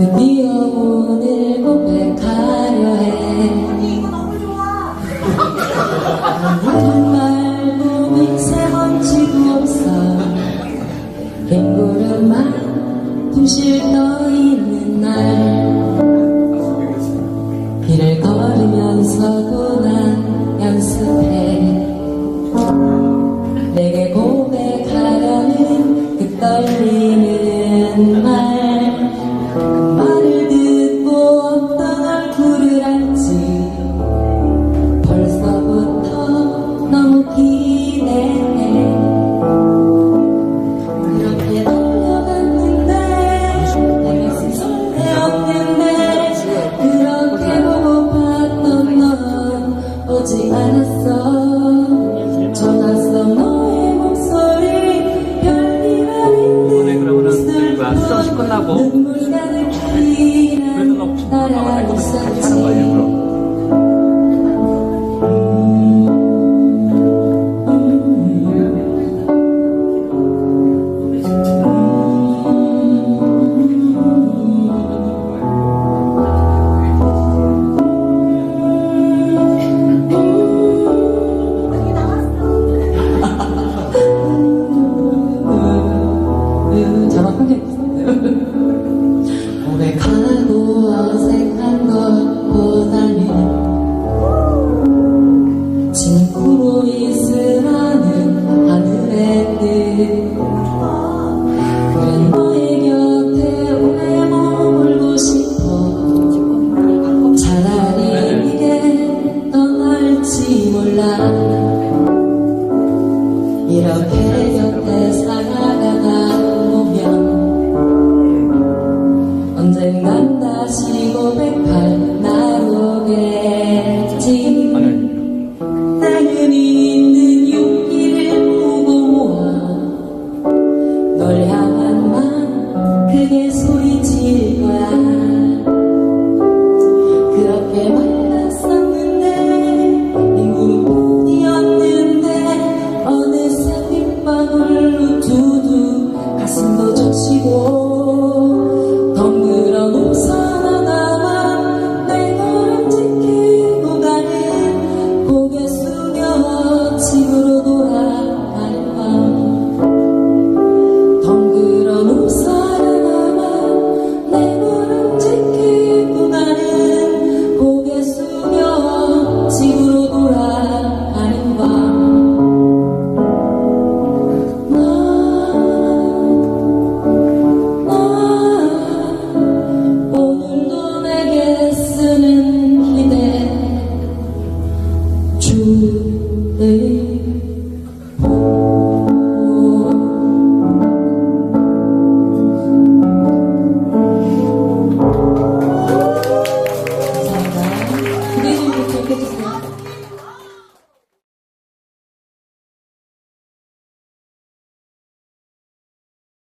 The ako. Ganun ako. Ganun ako. Ganun ako. Ganun. 친구로 있으라는 하늘의 뜻 그래 너의 곁에 오래 머물고 싶어. 차라리 이게 떠날지 몰라. 이렇게 biggest